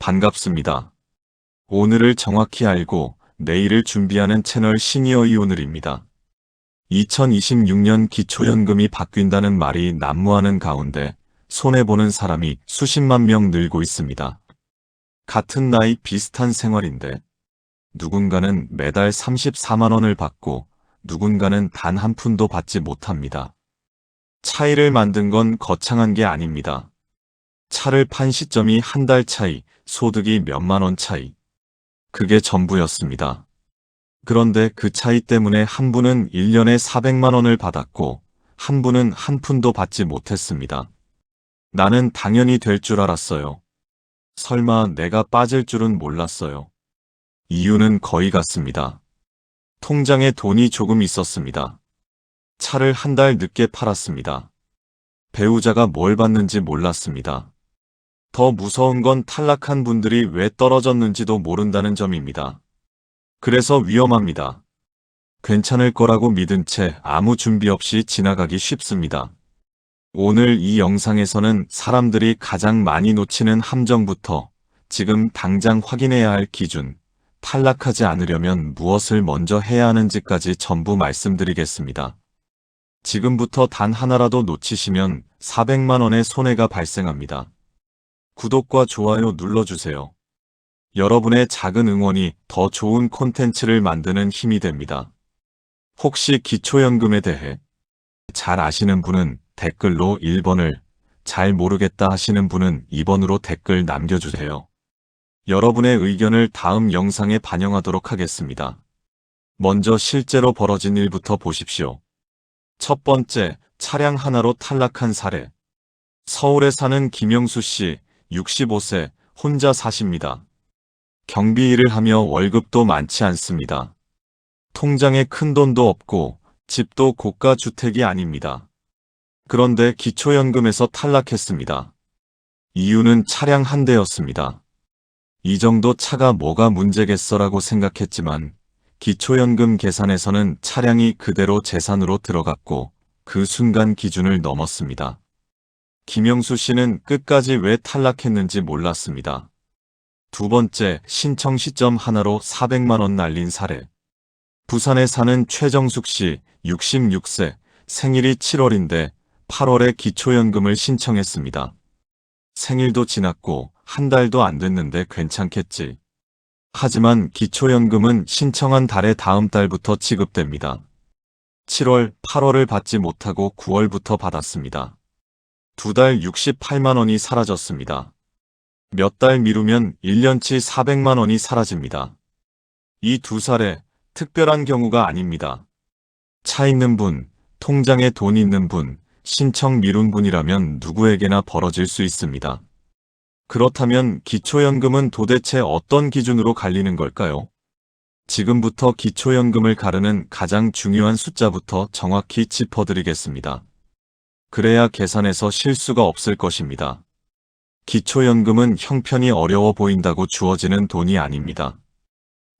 반갑습니다. 오늘을 정확히 알고 내일을 준비하는 채널 시니어 이오늘입니다. 2026년 기초연금이 바뀐다는 말이 난무하는 가운데 손해보는 사람이 수십만 명 늘고 있습니다. 같은 나이 비슷한 생활인데 누군가는 매달 34만 원을 받고 누군가는 단 한 푼도 받지 못합니다. 차이를 만든 건 거창한 게 아닙니다. 차를 판 시점이 한 달 차이, 소득이 몇만 원 차이. 그게 전부였습니다. 그런데 그 차이 때문에 한 분은 1년에 400만 원을 받았고 한 분은 한 푼도 받지 못했습니다. 나는 당연히 될 줄 알았어요. 설마 내가 빠질 줄은 몰랐어요. 이유는 거의 같습니다. 통장에 돈이 조금 있었습니다. 차를 한 달 늦게 팔았습니다. 배우자가 뭘 받는지 몰랐습니다. 더 무서운 건 탈락한 분들이 왜 떨어졌는지도 모른다는 점입니다. 그래서 위험합니다. 괜찮을 거라고 믿은 채 아무 준비 없이 지나가기 쉽습니다. 오늘 이 영상에서는 사람들이 가장 많이 놓치는 함정부터 지금 당장 확인해야 할 기준, 탈락하지 않으려면 무엇을 먼저 해야 하는지까지 전부 말씀드리겠습니다. 지금부터 단 하나라도 놓치시면 400만 원의 손해가 발생합니다. 구독과 좋아요 눌러주세요. 여러분의 작은 응원이 더 좋은 콘텐츠를 만드는 힘이 됩니다. 혹시 기초연금에 대해 잘 아시는 분은 댓글로 1번을, 잘 모르겠다 하시는 분은 2번으로 댓글 남겨주세요. 여러분의 의견을 다음 영상에 반영하도록 하겠습니다. 먼저 실제로 벌어진 일부터 보십시오. 첫 번째, 차량 하나로 탈락한 사례. 서울에 사는 김영수 씨, 65세, 혼자 사십니다. 경비 일을 하며 월급도 많지 않습니다. 통장에 큰 돈도 없고 집도 고가 주택이 아닙니다. 그런데 기초연금에서 탈락했습니다. 이유는 차량 한 대였습니다. 이 정도 차가 뭐가 문제겠어라고 생각했지만 기초연금 계산에서는 차량이 그대로 재산으로 들어갔고 그 순간 기준을 넘었습니다. 김영수 씨는 끝까지 왜 탈락했는지 몰랐습니다. 두 번째, 신청 시점 하나로 400만원 날린 사례. 부산에 사는 최정숙 씨, 66세, 생일이 7월인데 8월에 기초연금을 신청했습니다. 생일도 지났고 한 달도 안 됐는데 괜찮겠지. 하지만 기초연금은 신청한 달의 다음 달부터 지급됩니다. 7월, 8월을 받지 못하고 9월부터 받았습니다. 두 달 68만 원이 사라졌습니다. 몇 달 미루면 1년치 400만 원이 사라집니다. 이 두 사례 특별한 경우가 아닙니다. 차 있는 분, 통장에 돈 있는 분, 신청 미룬 분이라면 누구에게나 벌어질 수 있습니다. 그렇다면 기초연금은 도대체 어떤 기준으로 갈리는 걸까요? 지금부터 기초연금을 가르는 가장 중요한 숫자부터 정확히 짚어드리겠습니다. 그래야 계산에서 실수가 없을 것입니다. 기초연금은 형편이 어려워 보인다고 주어지는 돈이 아닙니다.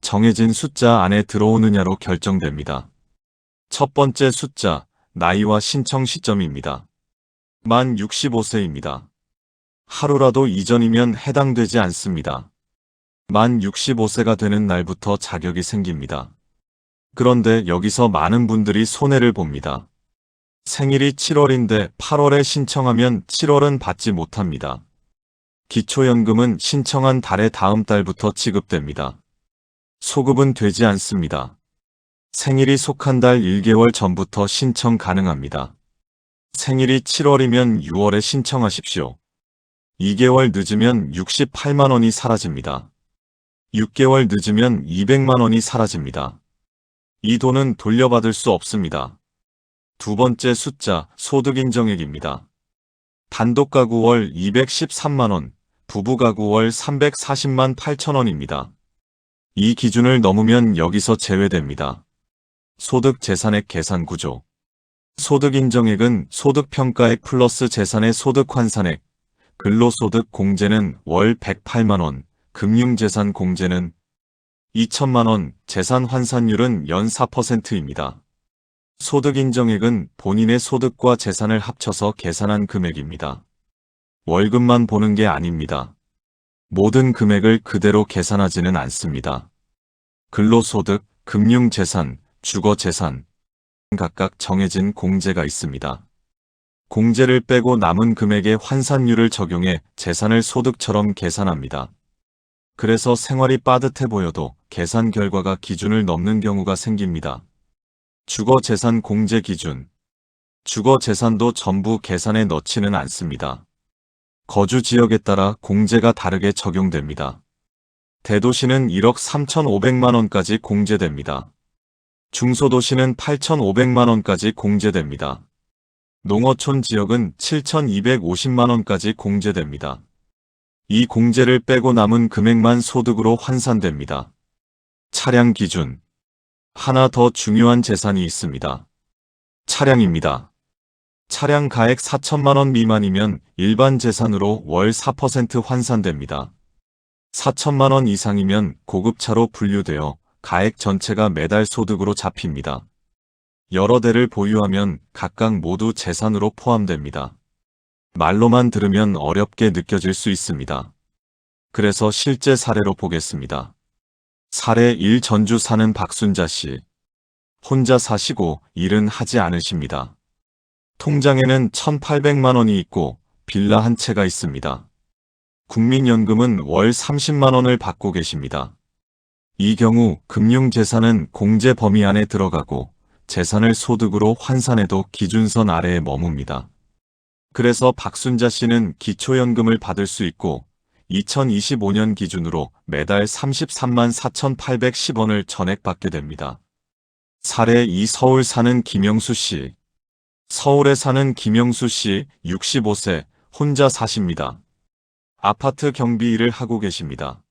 정해진 숫자 안에 들어오느냐로 결정됩니다. 첫 번째 숫자, 나이와 신청 시점입니다. 만 65세입니다. 하루라도 이전이면 해당되지 않습니다. 만 65세가 되는 날부터 자격이 생깁니다. 그런데 여기서 많은 분들이 손해를 봅니다. 생일이 7월인데 8월에 신청하면 7월은 받지 못합니다. 기초연금은 신청한 달의 다음 달부터 지급됩니다. 소급은 되지 않습니다. 생일이 속한 달 1개월 전부터 신청 가능합니다. 생일이 7월이면 6월에 신청하십시오. 2개월 늦으면 68만 원이 사라집니다. 6개월 늦으면 200만 원이 사라집니다. 이 돈은 돌려받을 수 없습니다. 두 번째 숫자 소득인정액입니다. 단독 가구 월 213만 원, 부부 가구 월 340만 8천 원입니다. 이 기준을 넘으면 여기서 제외됩니다. 소득 재산액 계산 구조 소득인정액은 소득평가액 플러스 재산의 소득 환산액, 근로소득 공제는 월 108만원, 금융재산 공제는 2천만원, 재산 환산율은 연 4%입니다. 소득인정액은 본인의 소득과 재산을 합쳐서 계산한 금액입니다. 월급만 보는 게 아닙니다. 모든 금액을 그대로 계산하지는 않습니다. 근로소득, 금융재산, 주거재산, 각각 정해진 공제가 있습니다. 공제를 빼고 남은 금액의 환산율을 적용해 재산을 소득처럼 계산합니다. 그래서 생활이 빠듯해 보여도 계산 결과가 기준을 넘는 경우가 생깁니다. 주거재산 공제 기준 주거재산도 전부 계산에 넣지는 않습니다. 거주 지역에 따라 공제가 다르게 적용됩니다. 대도시는 1억 3,500만 원까지 공제됩니다. 중소도시는 8,500만 원까지 공제됩니다. 농어촌 지역은 7,250만 원까지 공제됩니다. 이 공제를 빼고 남은 금액만 소득으로 환산됩니다. 차량 기준 하나 더 중요한 재산이 있습니다. 차량입니다. 차량 가액 4천만 원 미만이면 일반 재산으로 월 4% 환산됩니다. 4천만 원 이상이면 고급차로 분류되어 가액 전체가 매달 소득으로 잡힙니다. 여러 대를 보유하면 각각 모두 재산으로 포함됩니다. 말로만 들으면 어렵게 느껴질 수 있습니다. 그래서 실제 사례로 보겠습니다. 사례 1 전주 사는 박순자 씨. 혼자 사시고 일은 하지 않으십니다. 통장에는 1,800만 원이 있고 빌라 한 채가 있습니다. 국민연금은 월 30만 원을 받고 계십니다. 이 경우 금융재산은 공제 범위 안에 들어가고 재산을 소득으로 환산해도 기준선 아래에 머뭅니다. 그래서 박순자 씨는 기초연금을 받을 수 있고 2025년 기준으로 매달 33만 4,810원을 전액받게 됩니다. 사례 2 서울 사는 김영수 씨. 서울에 사는 김영수 씨 65세 혼자 사십니다. 아파트 경비 일을 하고 계십니다.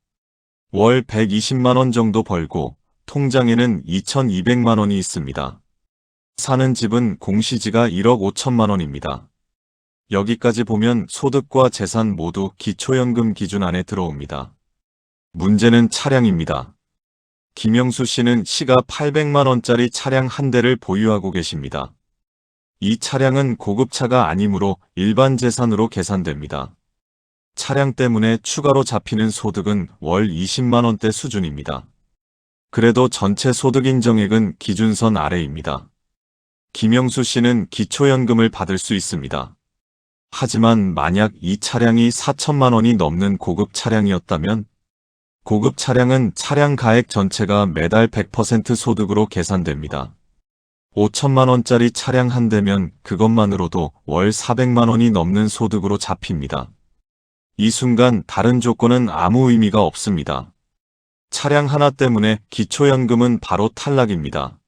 월 120만 원 정도 벌고 통장에는 2,200만 원이 있습니다. 사는 집은 공시지가 1억 5천만 원입니다. 여기까지 보면 소득과 재산 모두 기초연금 기준 안에 들어옵니다. 문제는 차량입니다. 김영수 씨는 시가 800만 원짜리 차량 한 대를 보유하고 계십니다. 이 차량은 고급차가 아니므로 일반 재산으로 계산됩니다. 차량 때문에 추가로 잡히는 소득은 월 20만 원대 수준입니다. 그래도 전체 소득 인정액은 기준선 아래입니다. 김영수 씨는 기초연금을 받을 수 있습니다. 하지만 만약 이 차량이 4천만 원이 넘는 고급 차량이었다면 고급 차량은 차량 가액 전체가 매달 100% 소득으로 계산됩니다. 5천만 원짜리 차량 한 대면 그것만으로도 월 400만 원이 넘는 소득으로 잡힙니다. 이 순간 다른 조건은 아무 의미가 없습니다. 차량 하나 때문에 기초연금은 바로 탈락입니다.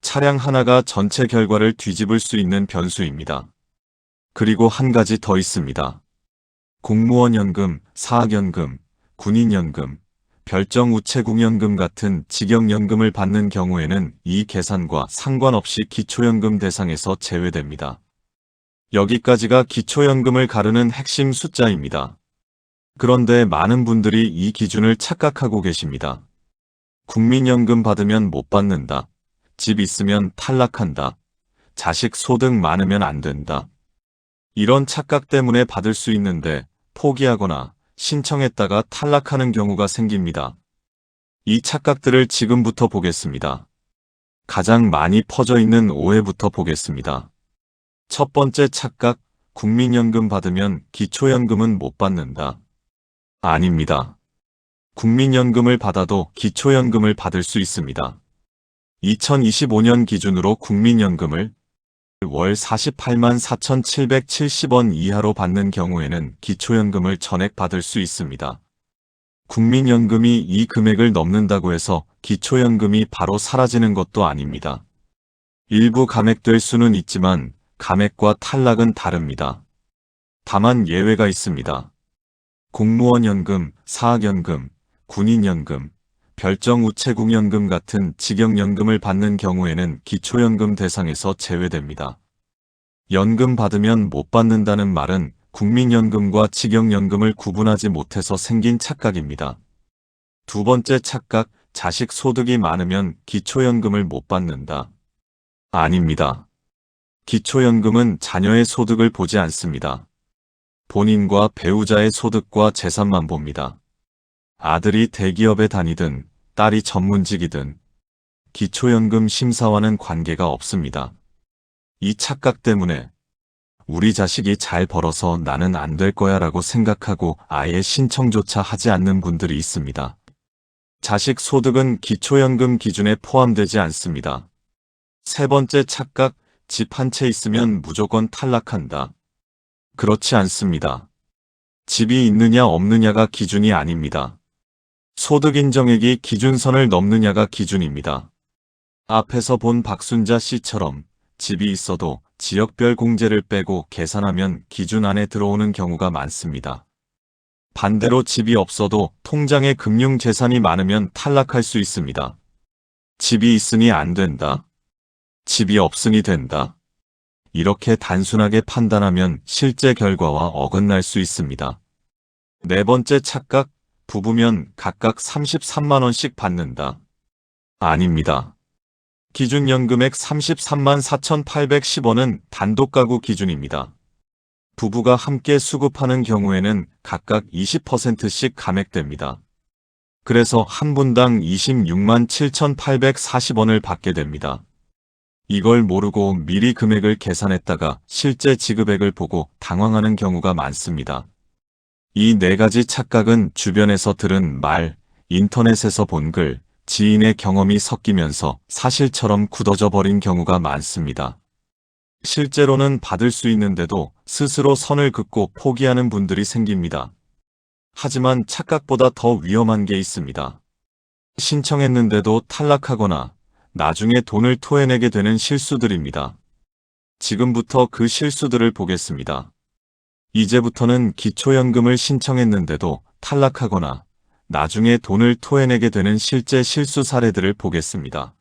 차량 하나가 전체 결과를 뒤집을 수 있는 변수입니다. 그리고 한 가지 더 있습니다. 공무원 연금, 사학연금, 군인연금, 별정 우체국연금 같은 직영연금을 받는 경우에는 이 계산과 상관없이 기초연금 대상에서 제외됩니다. 여기까지가 기초연금을 가르는 핵심 숫자입니다. 그런데 많은 분들이 이 기준을 착각하고 계십니다. 국민연금 받으면 못 받는다. 집 있으면 탈락한다. 자식 소득 많으면 안 된다. 이런 착각 때문에 받을 수 있는데 포기하거나 신청했다가 탈락하는 경우가 생깁니다. 이 착각들을 지금부터 보겠습니다. 가장 많이 퍼져 있는 오해부터 보겠습니다. 첫 번째 착각, 국민연금 받으면 기초연금은 못 받는다. 아닙니다. 국민연금을 받아도 기초연금을 받을 수 있습니다. 2025년 기준으로 국민연금을 월 48만 4,770원 이하로 받는 경우에는 기초연금을 전액 받을 수 있습니다. 국민연금이 이 금액을 넘는다고 해서 기초연금이 바로 사라지는 것도 아닙니다. 일부 감액될 수는 있지만 감액과 탈락은 다릅니다. 다만 예외가 있습니다. 공무원연금, 사학연금, 군인연금, 별정 우체국연금 같은 직영연금을 받는 경우에는 기초연금 대상에서 제외됩니다. 연금 받으면 못 받는다는 말은 국민연금과 직영연금을 구분하지 못해서 생긴 착각입니다. 두 번째 착각, 자식 소득이 많으면 기초연금을 못 받는다. 아닙니다. 기초연금은 자녀의 소득을 보지 않습니다. 본인과 배우자의 소득과 재산만 봅니다. 아들이 대기업에 다니든 딸이 전문직이든 기초연금 심사와는 관계가 없습니다. 이 착각 때문에 우리 자식이 잘 벌어서 나는 안 될 거야 라고 생각하고 아예 신청조차 하지 않는 분들이 있습니다. 자식 소득은 기초연금 기준에 포함되지 않습니다. 세 번째 착각, 집 한 채 있으면 무조건 탈락한다. 그렇지 않습니다. 집이 있느냐 없느냐가 기준이 아닙니다. 소득 인정액이 기준선을 넘느냐가 기준입니다. 앞에서 본 박순자 씨처럼 집이 있어도 지역별 공제를 빼고 계산하면 기준 안에 들어오는 경우가 많습니다. 반대로 집이 없어도 통장에 금융 재산이 많으면 탈락할 수 있습니다. 집이 있으니 안 된다. 집이 없으니 된다. 이렇게 단순하게 판단하면 실제 결과와 어긋날 수 있습니다. 네 번째 착각, 부부면 각각 33만원씩 받는다. 아닙니다. 기준 연금액 33만 4,810원은 단독 가구 기준입니다. 부부가 함께 수급하는 경우에는 각각 20%씩 감액됩니다. 그래서 한 분당 26만 7,840원을 받게 됩니다. 이걸 모르고 미리 금액을 계산했다가 실제 지급액을 보고 당황하는 경우가 많습니다. 이 네 가지 착각은 주변에서 들은 말, 인터넷에서 본 글, 지인의 경험이 섞이면서 사실처럼 굳어져 버린 경우가 많습니다. 실제로는 받을 수 있는데도 스스로 선을 긋고 포기하는 분들이 생깁니다. 하지만 착각보다 더 위험한 게 있습니다. 신청했는데도 탈락하거나 나중에 돈을 토해내게 되는 실수들입니다. 지금부터 그 실수들을 보겠습니다. 이제부터는 기초연금을 신청했는데도 탈락하거나 나중에 돈을 토해내게 되는 실제 실수 사례들을 보겠습니다.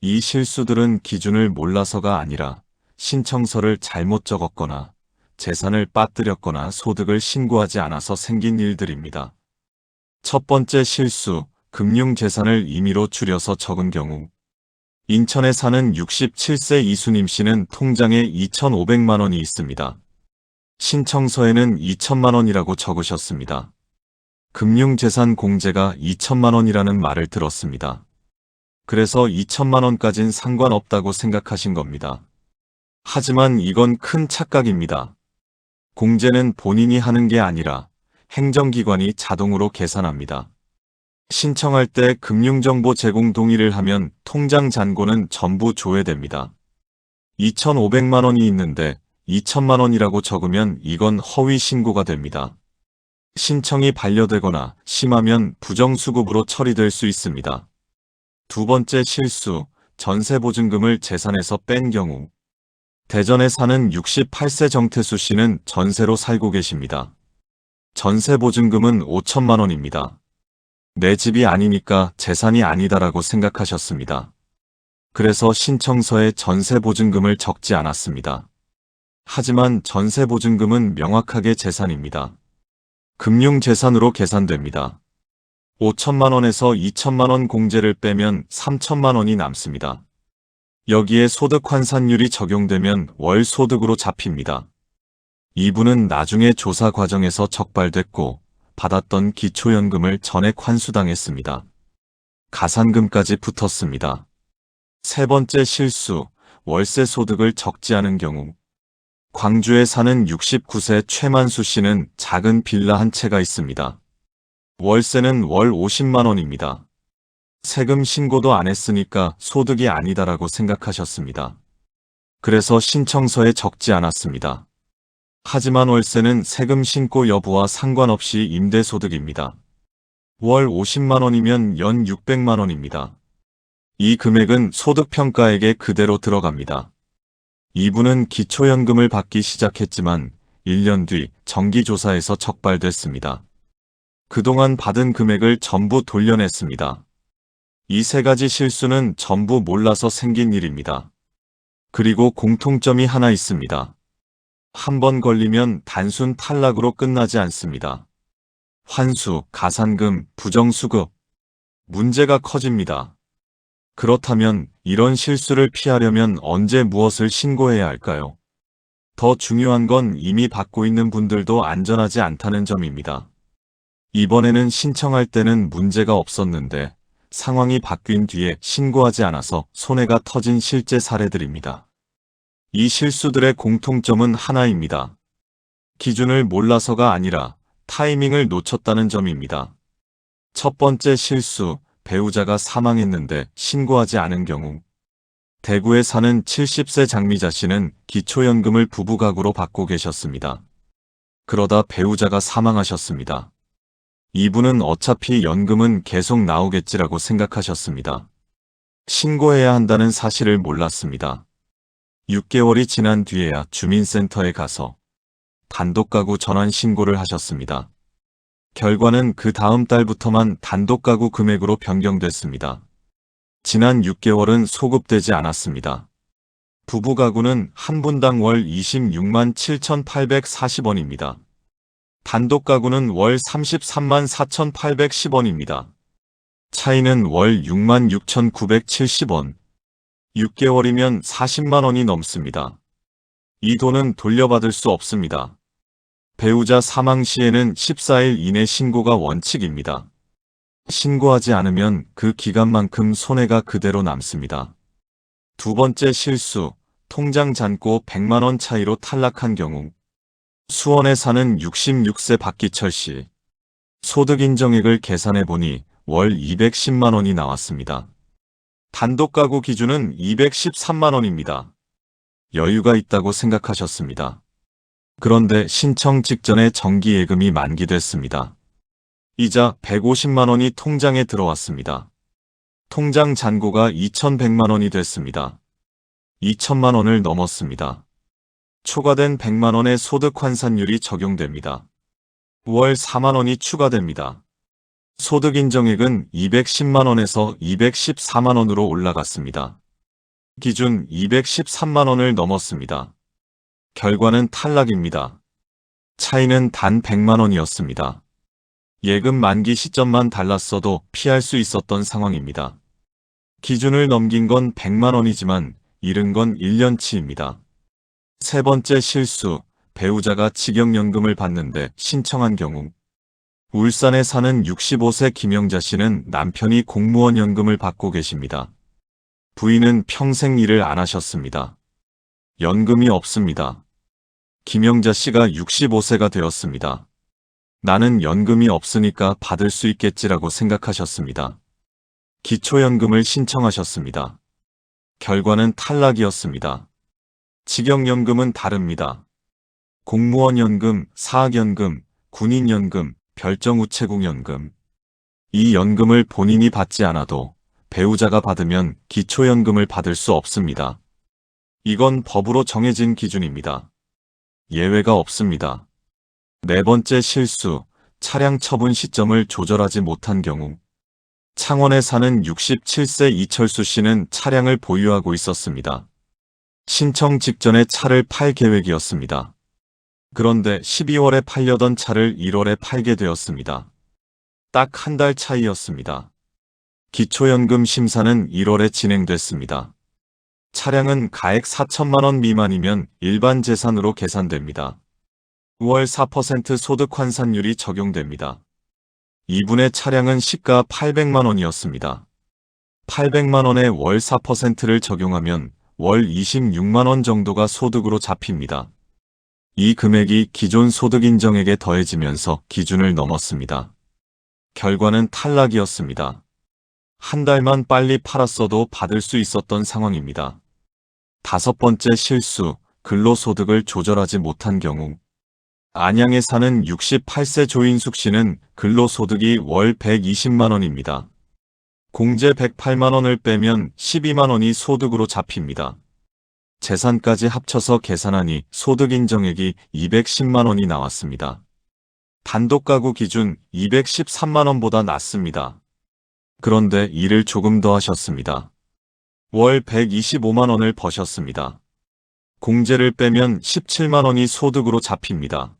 이 실수들은 기준을 몰라서가 아니라 신청서를 잘못 적었거나 재산을 빠뜨렸거나 소득을 신고하지 않아서 생긴 일들입니다. 첫 번째 실수, 금융재산을 임의로 줄여서 적은 경우 인천에 사는 67세 이수님 씨는 통장에 2,500만 원이 있습니다. 신청서에는 2천만 원이라고 적으셨습니다. 금융재산 공제가 2천만 원이라는 말을 들었습니다. 그래서 2천만 원까진 상관없다고 생각하신 겁니다. 하지만 이건 큰 착각입니다. 공제는 본인이 하는 게 아니라 행정기관이 자동으로 계산합니다. 신청할 때 금융정보 제공 동의를 하면 통장 잔고는 전부 조회됩니다. 2,500만 원이 있는데 2천만 원이라고 적으면 이건 허위 신고가 됩니다. 신청이 반려되거나 심하면 부정수급으로 처리될 수 있습니다. 두 번째 실수, 전세보증금을 재산에서 뺀 경우 대전에 사는 68세 정태수 씨는 전세로 살고 계십니다. 전세보증금은 5천만 원입니다. 내 집이 아니니까 재산이 아니다라고 생각하셨습니다. 그래서 신청서에 전세보증금을 적지 않았습니다. 하지만 전세보증금은 명확하게 재산입니다. 금융재산으로 계산됩니다. 5천만 원에서 2천만 원 공제를 빼면 3천만 원이 남습니다. 여기에 소득 환산율이 적용되면 월 소득으로 잡힙니다. 이분은 나중에 조사 과정에서 적발됐고 받았던 기초연금을 전액 환수당했습니다. 가산금까지 붙었습니다. 세 번째 실수, 월세 소득을 적지 않은 경우 광주에 사는 69세 최만수 씨는 작은 빌라 한 채가 있습니다. 월세는 월 50만 원입니다. 세금 신고도 안 했으니까 소득이 아니다라고 생각하셨습니다. 그래서 신청서에 적지 않았습니다. 하지만 월세는 세금 신고 여부와 상관없이 임대소득입니다. 월 50만 원이면 연 600만 원입니다. 이 금액은 소득평가액에 그대로 들어갑니다. 이분은 기초연금을 받기 시작했지만 1년 뒤 정기조사에서 적발됐습니다. 그동안 받은 금액을 전부 돌려냈습니다. 이 세 가지 실수는 전부 몰라서 생긴 일입니다. 그리고 공통점이 하나 있습니다. 한 번 걸리면 단순 탈락으로 끝나지 않습니다. 환수, 가산금, 부정수급. 문제가 커집니다. 그렇다면 이런 실수를 피하려면 언제 무엇을 신고해야 할까요? 더 중요한 건 이미 받고 있는 분들도 안전하지 않다는 점입니다. 이번에는 신청할 때는 문제가 없었는데 상황이 바뀐 뒤에 신고하지 않아서 손해가 터진 실제 사례들입니다. 이 실수들의 공통점은 하나입니다. 기준을 몰라서가 아니라 타이밍을 놓쳤다는 점입니다. 첫 번째 실수, 배우자가 사망했는데 신고하지 않은 경우. 대구에 사는 70세 장미자 씨는 기초연금을 부부가구로 받고 계셨습니다. 그러다 배우자가 사망하셨습니다. 이분은 어차피 연금은 계속 나오겠지라고 생각하셨습니다. 신고해야 한다는 사실을 몰랐습니다. 6개월이 지난 뒤에야 주민센터에 가서 단독가구 전환 신고를 하셨습니다. 결과는 그 다음 달부터만 단독 가구 금액으로 변경됐습니다. 지난 6개월은 소급되지 않았습니다. 부부 가구는 한 분당 월 26만 7,840원입니다. 단독 가구는 월 33만 4,810원입니다. 차이는 월 6만 6,970원. 6개월이면 40만 원이 넘습니다. 이 돈은 돌려받을 수 없습니다. 배우자 사망 시에는 14일 이내 신고가 원칙입니다. 신고하지 않으면 그 기간만큼 손해가 그대로 남습니다. 두 번째 실수, 통장 잔고 100만원 차이로 탈락한 경우 수원에 사는 66세 박기철 씨. 소득 인정액을 계산해 보니 월 210만원이 나왔습니다. 단독 가구 기준은 213만원입니다. 여유가 있다고 생각하셨습니다. 그런데 신청 직전에 정기예금이 만기됐습니다. 이자 150만원이 통장에 들어왔습니다. 통장 잔고가 2100만원이 됐습니다. 2천만원을 넘었습니다. 초과된 100만원의 소득 환산율이 적용됩니다. 월 4만원이 추가됩니다. 소득 인정액은 210만원에서 214만원으로 올라갔습니다. 기준 213만원을 넘었습니다. 결과는 탈락입니다. 차이는 단 100만 원이었습니다. 예금 만기 시점만 달랐어도 피할 수 있었던 상황입니다. 기준을 넘긴 건 100만 원이지만 잃은 건 1년치입니다. 세 번째 실수, 배우자가 직영연금을 받는데 신청한 경우 울산에 사는 65세 김영자 씨는 남편이 공무원 연금을 받고 계십니다. 부인은 평생 일을 안 하셨습니다. 연금이 없습니다. 김영자 씨가 65세가 되었습니다. 나는 연금이 없으니까 받을 수 있겠지라고 생각하셨습니다. 기초연금을 신청하셨습니다. 결과는 탈락이었습니다. 직영연금은 다릅니다. 공무원연금, 사학연금, 군인연금, 별정우체국연금. 이 연금을 본인이 받지 않아도 배우자가 받으면 기초연금을 받을 수 없습니다. 이건 법으로 정해진 기준입니다. 예외가 없습니다. 네 번째 실수, 차량 처분 시점을 조절하지 못한 경우. 창원에 사는 67세 이철수 씨는 차량을 보유하고 있었습니다. 신청 직전에 차를 팔 계획이었습니다. 그런데 12월에 팔려던 차를 1월에 팔게 되었습니다. 딱 한 달 차이였습니다. 기초연금 심사는 1월에 진행됐습니다. 차량은 가액 4천만원 미만이면 일반 재산으로 계산됩니다. 5월 4% 소득 환산율이 적용됩니다. 이분의 차량은 시가 800만원이었습니다. 800만원에 월 4%를 적용하면 월 26만원 정도가 소득으로 잡힙니다. 이 금액이 기존 소득 인정액에 더해지면서 기준을 넘었습니다. 결과는 탈락이었습니다. 한 달만 빨리 팔았어도 받을 수 있었던 상황입니다. 다섯 번째 실수, 근로소득을 조절하지 못한 경우 안양에 사는 68세 조인숙 씨는 근로소득이 월 120만원입니다. 공제 108만원을 빼면 12만원이 소득으로 잡힙니다. 재산까지 합쳐서 계산하니 소득 인정액이 210만원이 나왔습니다. 단독가구 기준 213만원보다 낮습니다. 그런데 일을 조금 더 하셨습니다. 월 125만원을 버셨습니다. 공제를 빼면 17만원이 소득으로 잡힙니다.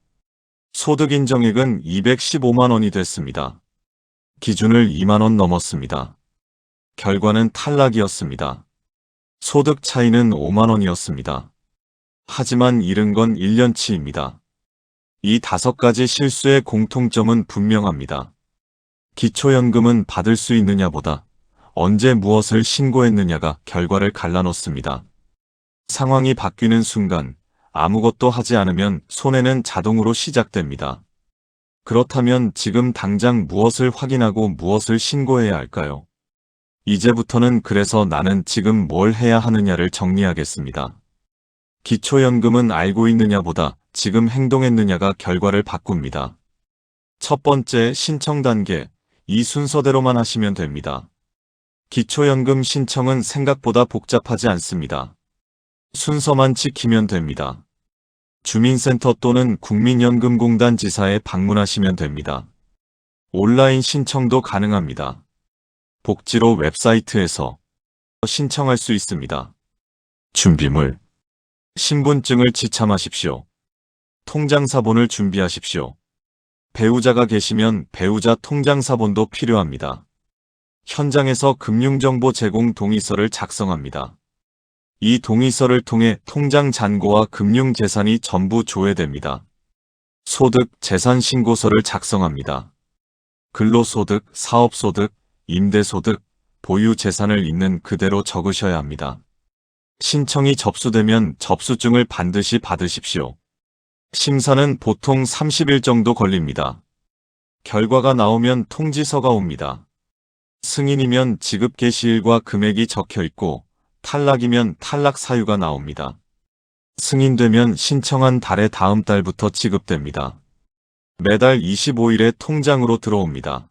소득 인정액은 215만원이 됐습니다. 기준을 2만원 넘었습니다. 결과는 탈락이었습니다. 소득 차이는 5만원이었습니다. 하지만 잃은 건 1년치입니다. 이 다섯 가지 실수의 공통점은 분명합니다. 기초연금은 받을 수 있느냐보다 언제 무엇을 신고했느냐가 결과를 갈라놓습니다. 상황이 바뀌는 순간 아무것도 하지 않으면 손해는 자동으로 시작됩니다. 그렇다면 지금 당장 무엇을 확인하고 무엇을 신고해야 할까요? 이제부터는 그래서 나는 지금 뭘 해야 하느냐를 정리하겠습니다. 기초연금은 알고 있느냐보다 지금 행동했느냐가 결과를 바꿉니다. 첫 번째 신청 단계, 이 순서대로만 하시면 됩니다. 기초연금 신청은 생각보다 복잡하지 않습니다. 순서만 지키면 됩니다. 주민센터 또는 국민연금공단 지사에 방문하시면 됩니다. 온라인 신청도 가능합니다. 복지로 웹사이트에서 신청할 수 있습니다. 준비물 신분증을 지참하십시오. 통장 사본을 준비하십시오. 배우자가 계시면 배우자 통장 사본도 필요합니다. 현장에서 금융정보 제공 동의서를 작성합니다. 이 동의서를 통해 통장 잔고와 금융재산이 전부 조회됩니다. 소득, 재산 신고서를 작성합니다. 근로소득, 사업소득, 임대소득, 보유재산을 있는 그대로 적으셔야 합니다. 신청이 접수되면 접수증을 반드시 받으십시오. 심사는 보통 30일 정도 걸립니다. 결과가 나오면 통지서가 옵니다. 승인이면 지급 개시일과 금액이 적혀 있고 탈락이면 탈락 사유가 나옵니다. 승인되면 신청한 달의 다음 달부터 지급됩니다. 매달 25일에 통장으로 들어옵니다.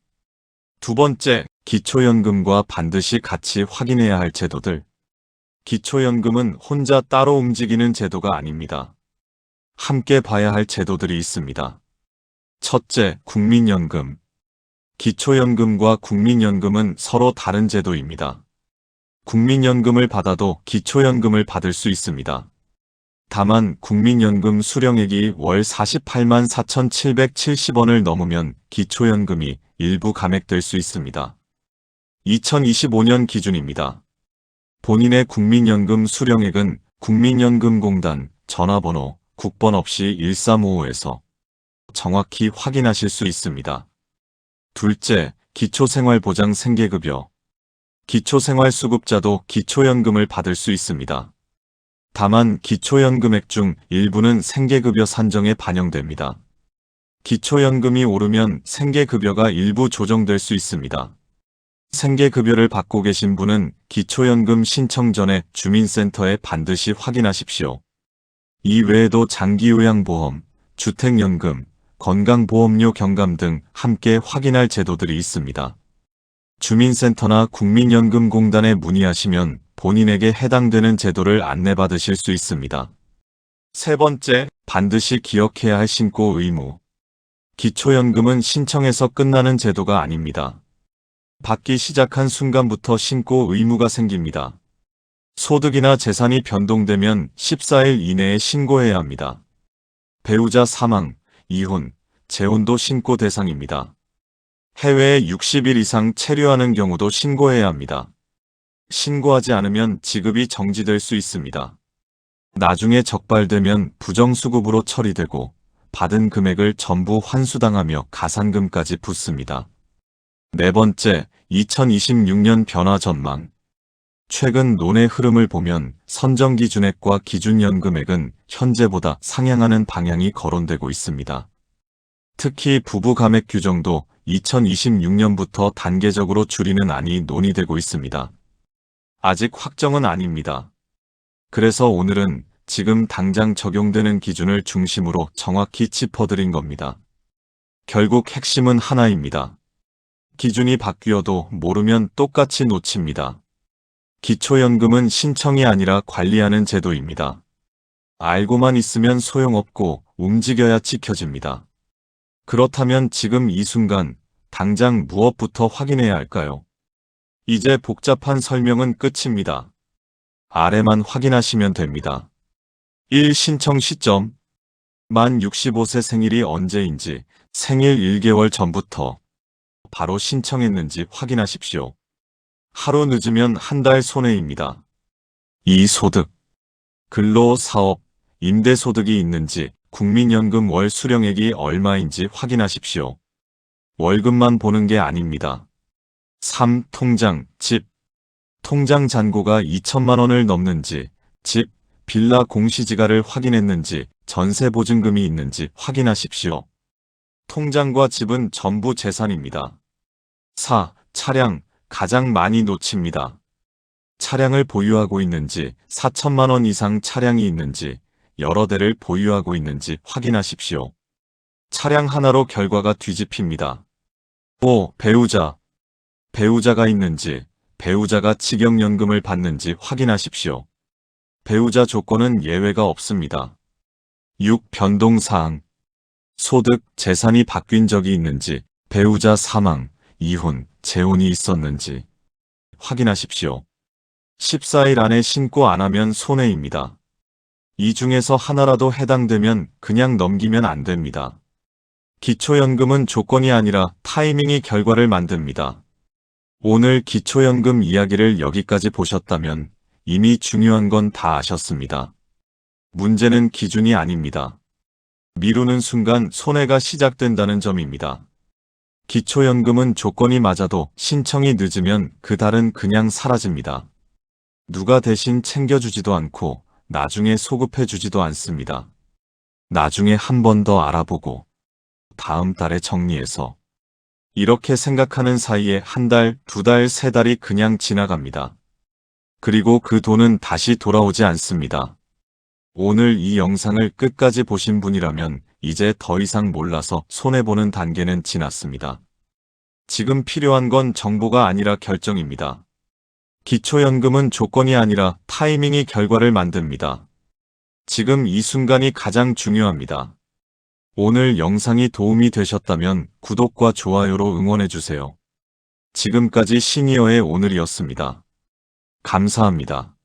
두 번째, 기초연금과 반드시 같이 확인해야 할 제도들. 기초연금은 혼자 따로 움직이는 제도가 아닙니다. 함께 봐야 할 제도들이 있습니다. 첫째, 국민연금. 기초연금과 국민연금은 서로 다른 제도입니다. 국민연금을 받아도 기초연금을 받을 수 있습니다. 다만 국민연금 수령액이 월 48만 4,770원을 넘으면 기초연금이 일부 감액될 수 있습니다. 2025년 기준입니다. 본인의 국민연금 수령액은 국민연금공단 전화번호 국번 없이 1355에서 정확히 확인하실 수 있습니다. 둘째, 기초생활보장 생계급여. 기초생활수급자도 기초연금을 받을 수 있습니다. 다만 기초연금액 중 일부는 생계급여 산정에 반영됩니다. 기초연금이 오르면 생계급여가 일부 조정될 수 있습니다. 생계급여를 받고 계신 분은 기초연금 신청 전에 주민센터에 반드시 확인하십시오. 이 외에도 장기요양보험, 주택연금, 건강보험료 경감 등 함께 확인할 제도들이 있습니다. 주민센터나 국민연금공단에 문의하시면 본인에게 해당되는 제도를 안내받으실 수 있습니다. 세 번째, 반드시 기억해야 할 신고 의무. 기초연금은 신청에서 끝나는 제도가 아닙니다. 받기 시작한 순간부터 신고 의무가 생깁니다. 소득이나 재산이 변동되면 14일 이내에 신고해야 합니다. 배우자 사망, 이혼, 재혼도 신고 대상입니다. 해외에 60일 이상 체류하는 경우도 신고해야 합니다. 신고하지 않으면 지급이 정지될 수 있습니다. 나중에 적발되면 부정수급으로 처리되고 받은 금액을 전부 환수당하며 가산금까지 붙습니다. 네 번째, 2026년 변화 전망. 최근 논의 흐름을 보면 선정 기준액과 기준연금액은 현재보다 상향하는 방향이 거론되고 있습니다. 특히 부부 감액 규정도 2026년부터 단계적으로 줄이는 안이 논의되고 있습니다. 아직 확정은 아닙니다. 그래서 오늘은 지금 당장 적용되는 기준을 중심으로 정확히 짚어드린 겁니다. 결국 핵심은 하나입니다. 기준이 바뀌어도 모르면 똑같이 놓칩니다. 기초연금은 신청이 아니라 관리하는 제도입니다. 알고만 있으면 소용없고 움직여야 지켜집니다. 그렇다면 지금 이 순간 당장 무엇부터 확인해야 할까요? 이제 복잡한 설명은 끝입니다. 아래만 확인하시면 됩니다. 1. 신청 시점 만 65세 생일이 언제인지 생일 1개월 전부터 바로 신청했는지 확인하십시오. 하루 늦으면 한 달 손해입니다. 2. 소득 근로, 사업, 임대소득이 있는지, 국민연금 월 수령액이 얼마인지 확인하십시오. 월급만 보는 게 아닙니다. 3. 통장, 집. 통장 잔고가 2천만 원을 넘는지, 집, 빌라 공시지가를 확인했는지, 전세 보증금이 있는지 확인하십시오. 통장과 집은 전부 재산입니다. 4. 차량, 가장 많이 놓칩니다. 차량을 보유하고 있는지, 4천만 원 이상 차량이 있는지, 여러 대를 보유하고 있는지 확인하십시오. 차량 하나로 결과가 뒤집힙니다. 5. 배우자. 배우자가 있는지, 배우자가 직영연금을 받는지 확인하십시오. 배우자 조건은 예외가 없습니다. 6. 변동사항. 소득, 재산이 바뀐 적이 있는지, 배우자 사망, 이혼, 재혼이 있었는지 확인하십시오. 14일 안에 신고 안 하면 손해입니다. 이 중에서 하나라도 해당되면 그냥 넘기면 안 됩니다. 기초연금은 조건이 아니라 타이밍이 결과를 만듭니다. 오늘 기초연금 이야기를 여기까지 보셨다면 이미 중요한 건 다 아셨습니다. 문제는 기준이 아닙니다. 미루는 순간 손해가 시작된다는 점입니다. 기초연금은 조건이 맞아도 신청이 늦으면 그 달은 그냥 사라집니다. 누가 대신 챙겨주지도 않고 나중에 소급해주지도 않습니다. 나중에 한 번 더 알아보고 다음 달에 정리해서 이렇게 생각하는 사이에 한 달, 두 달, 세 달이 그냥 지나갑니다. 그리고 그 돈은 다시 돌아오지 않습니다. 오늘 이 영상을 끝까지 보신 분이라면 이제 더 이상 몰라서 손해보는 단계는 지났습니다. 지금 필요한 건 정보가 아니라 결정입니다. 기초연금은 조건이 아니라 타이밍이 결과를 만듭니다. 지금 이 순간이 가장 중요합니다. 오늘 영상이 도움이 되셨다면 구독과 좋아요로 응원해주세요. 지금까지 시니어의 오늘이었습니다. 감사합니다.